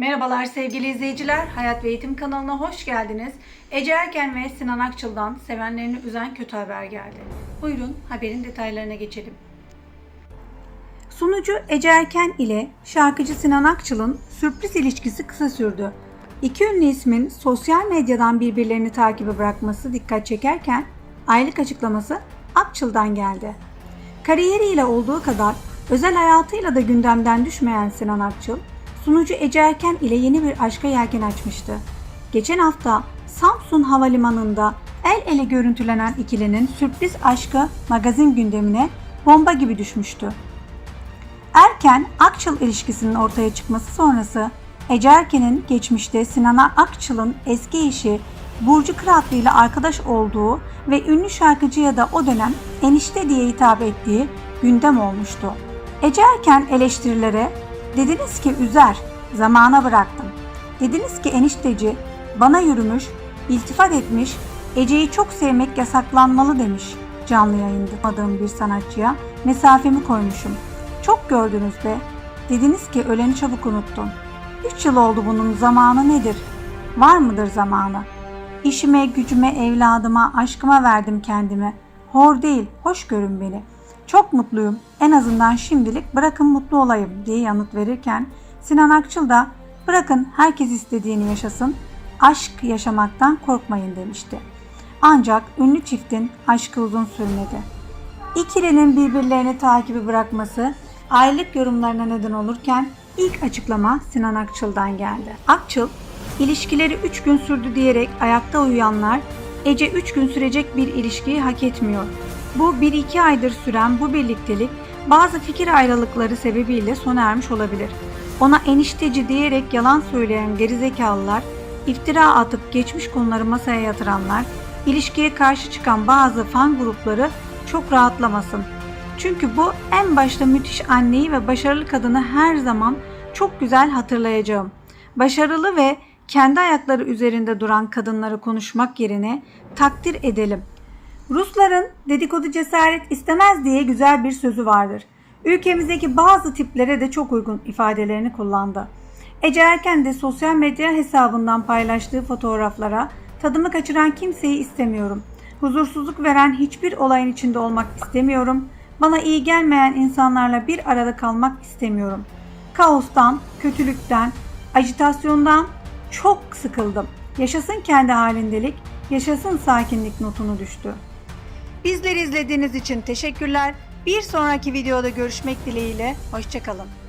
Merhabalar sevgili izleyiciler. Hayat ve Eğitim kanalına hoş geldiniz. Ece Erken ve Sinan Akçıl'dan sevenlerini üzen kötü haber geldi. Buyurun haberin detaylarına geçelim. Sunucu Ece Erken ile şarkıcı Sinan Akçıl'ın sürpriz ilişkisi kısa sürdü. İki ünlü ismin sosyal medyadan birbirlerini takibe bırakması dikkat çekerken aylık açıklaması Akçıl'dan geldi. Kariyeriyle olduğu kadar özel hayatıyla da gündemden düşmeyen Sinan Akçıl, sunucu Ece Erken ile yeni bir aşka yelken açmıştı. Geçen hafta Samsun Havalimanı'nda el ele görüntülenen ikilinin sürpriz aşkı magazin gündemine bomba gibi düşmüştü. Erken Akçıl ilişkisinin ortaya çıkması sonrası Ece Erken'in geçmişte Sinan Akçıl'ın eski eşi Burcu Kıratlı ile arkadaş olduğu ve ünlü şarkıcıya da o dönem enişte diye hitap ettiği gündem olmuştu. Ece Erken eleştirilere dediniz ki üzer, zamana bıraktım. Dediniz ki enişteci bana yürümüş, iltifat etmiş, Ece'yi çok sevmek yasaklanmalı demiş canlı yayında tanımadığım bir sanatçıya mesafemi koymuşum. Çok gördünüz be. Dediniz ki öleni çabuk unuttun. Üç yıl oldu bunun zamanı nedir? Var mıdır zamanı? İşime, gücüme, evladıma, aşkıma verdim kendimi. Hor değil, hoş görün beni. Çok mutluyum. En azından şimdilik bırakın mutlu olayım diye yanıt verirken Sinan Akçıl da bırakın herkes istediğini yaşasın, aşk yaşamaktan korkmayın demişti. Ancak ünlü çiftin aşkı uzun sürmedi. İkilinin birbirlerini takibi bırakması aylık yorumlarına neden olurken ilk açıklama Sinan Akçıl'dan geldi. Akçıl, ilişkileri 3 gün sürdü diyerek ayakta uyuyanlar Ece 3 gün sürecek bir ilişkiyi hak etmiyor. Bu 1-2 aydır süren bu birliktelik bazı fikir ayrılıkları sebebiyle sona ermiş olabilir. Ona enişteci diyerek yalan söyleyen gerizekalılar, iftira atıp geçmiş konuları masaya yatıranlar, ilişkiye karşı çıkan bazı fan grupları çok rahatlamasın. Çünkü bu en başta müthiş anneyi ve başarılı kadını her zaman çok güzel hatırlayacağım. Başarılı ve kendi ayakları üzerinde duran kadınları konuşmak yerine takdir edelim. Rusların dedikodu cesaret istemez diye güzel bir sözü vardır. Ülkemizdeki bazı tiplere de çok uygun ifadelerini kullandı. Ece Erken de sosyal medya hesabından paylaştığı fotoğraflara tadımı kaçıran kimseyi istemiyorum. Huzursuzluk veren hiçbir olayın içinde olmak istemiyorum. Bana iyi gelmeyen insanlarla bir arada kalmak istemiyorum. Kaostan, kötülükten, ajitasyondan çok sıkıldım. Yaşasın kendi halindelik, yaşasın sakinlik notunu düştü. Bizleri izlediğiniz için teşekkürler. Bir sonraki videoda görüşmek dileğiyle. Hoşçakalın.